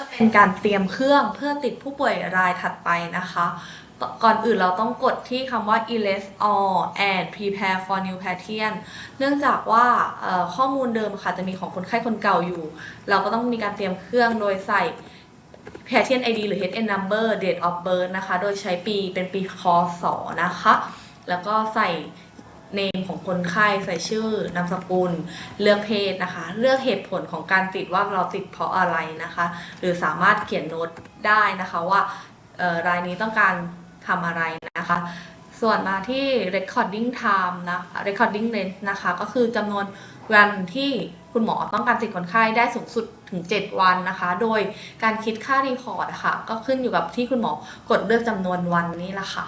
จะเป็นการเตรียมเครื่องเพื่อติดผู้ป่วยรายถัดไปนะคะ ก่อนอื่นเราต้องกดที่คำว่า erase all and prepare for new patient เนื่องจากว่าข้อมูลเดิมค่ะจะมีของคนไข้คนเก่าอยู่ เราก็ต้องมีการเตรียมเครื่องโดยใส่ patient ID หรือ HN number date of birth นะคะ โดยใช้ปีเป็นปีคศนะคะ แล้วก็ใส่ เนมของคนไข้ใส่ชื่อนามสกุล เลือกเพศนะคะ เลือกเหตุผลของการติดว่าเราติดเพราะอะไรนะคะ หรือสามารถเขียนโน้ตได้นะคะว่ารายนี้ต้องการทำอะไรนะคะ ส่วนมาที่ recording time นะคะ recording length นะคะ ก็คือจำนวนวันที่คุณหมอต้องการติดคนไข้ได้สูงสุดถึง 7 วันนะคะ โดยการคิดค่ารีคอร์ดค่ะ ก็ขึ้นอยู่กับที่คุณหมอกดเลือกจำนวนวันนี้ละค่ะ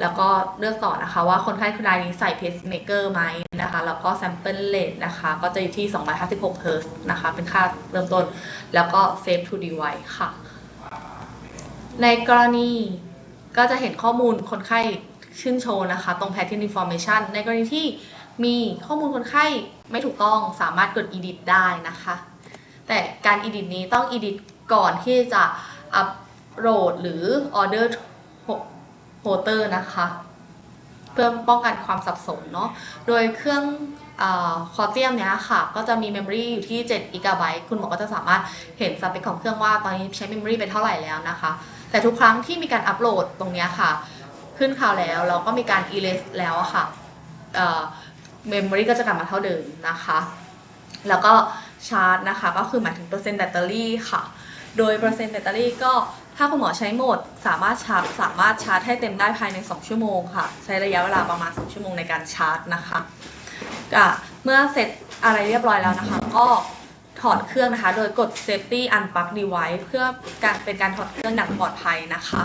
แล้วก็เลือกต่อนะคะว่าคนไข้คนรายนี้ใส่เพสเมเกอร์ไหมนะคะ แล้วก็ sample rate นะคะ ก็จะอยู่ที่ 256เฮิร์ตนะคะ เป็นค่าเริ่มต้น แล้วก็ save to device ค่ะ ในกรณีก็จะเห็นข้อมูลคนไข้ชื่นโชว์นะคะ ตรง pattern information ในกรณีที่มีข้อมูลคนไข้ไม่ถูกต้องสามารถกด edit ได้นะคะ แต่การ edit นี้ต้อง edit ก่อนที่จะอัปโหลดหรือ order โฮเตอร์นะคะ เพื่อป้องกันความสับสนเนาะ โดยเครื่องคอเทียมเนี้ยค่ะ ก็จะมีเมมโมรีอยู่ที่7 g b คุณหมอก็จะสามารถเห็นสเปคของเครื่องว่าตอนนี้ใช้เมมโมรีไปเท่าไหร่แล้วนะคะ แต่ทุกครั้งที่มีการอัปโหลดตรงเนี้ยค่ะ ขึ้นข่าวแล้วเราก็มีการ erase แล้วค่ะเมมโมรีก็จะกลับมาเท่าเดิมนะคะ แล้วก็ชาร์จนะคะ ก็คือหมายถึงเปอร์เซ็นต์แบตเตอรี่ค่ะ โดยเปอร์เซ็นต์แบตเตอรี่ก็ ถ้าคุณหมอใช้โหมดสามารถชาร์จสามารถชาร์จให้เต็มได้ภายใน 2 ชั่วโมงค่ะ ใช้ระยะเวลาประมาณ 2 ชั่วโมงในการชาร์จนะคะก็เมื่อเสร็จอะไรเรียบร้อยแล้วนะคะ ก็ถอดเครื่องนะคะ โดยกด safety unplug device เพื่อการเป็นการถอดเครื่องอย่างปลอดภัยนะคะ